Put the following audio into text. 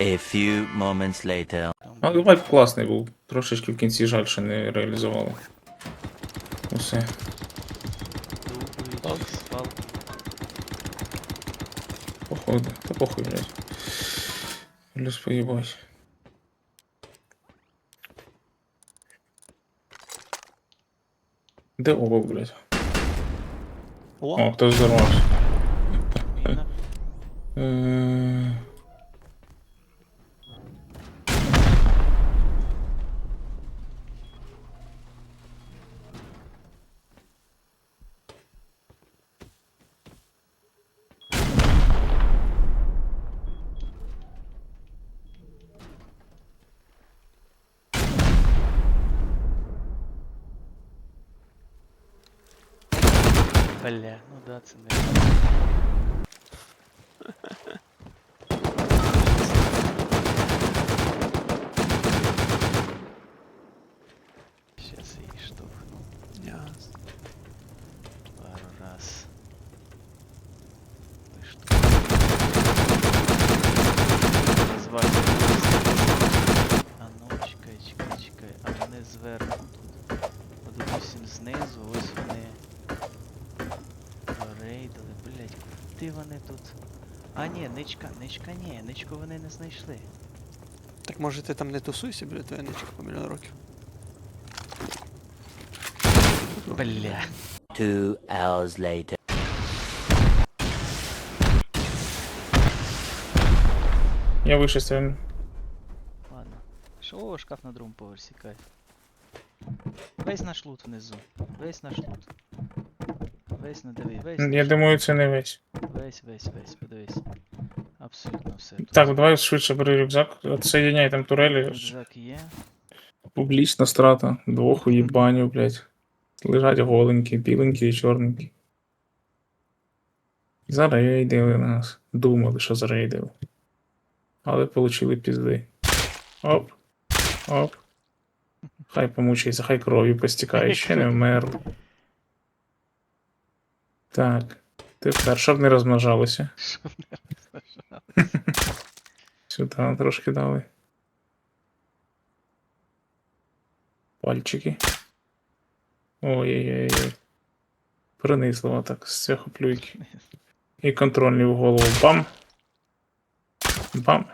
A few moments later. Але вайп класний був. Трошечки в кінці жаль, що не реалізували. Усе. Походу. Та похуй, блядь. Плюс поїбать. Де оба, блядь? О, О, хтось взорвався. Бля, ну да, це не. Сейчас її штовхну Ясно. пару раз. Ти що? Назвати. А ну, чекай, чекай, чекай. А вони зверху тут. От, допустим, знизу, ось вони. Рейдали, блять, куди вони тут? А ні, ничка, ничка ні, ничку вони не знайшли. Так може ти там не тусуйся, біля твоя ничка по мільйон років. Бля. Two hours later. Я вище стрільну. Ладно. Що, о, шкаф на другому поверсі, кайф. Весь наш лут внизу. Весь наш лут. Весь не диви, весь. Я думаю, це не весь. Весь, весь, весь, подивись. Абсолютно все. Так, давай швидше бери рюкзак. Отсоединяй там турелі. Рюкзак є. Публічна страта. Двох уїбанів, блядь. Лежать голенькі, біленькі і чорненькі. Зарейдили нас. Думали, що зарейдили. Але получили пізди. Оп. Оп. Хай помучається, хай кров'ю постікає, ще не вмер. Так. Тепер, щоб не розмножалося. Щоб не розважав. Сюди трошки дали. Пальчики. Ой-ой-ой. Принизливо так з цього плюйки. І контрольний в голову. Бам. Бам.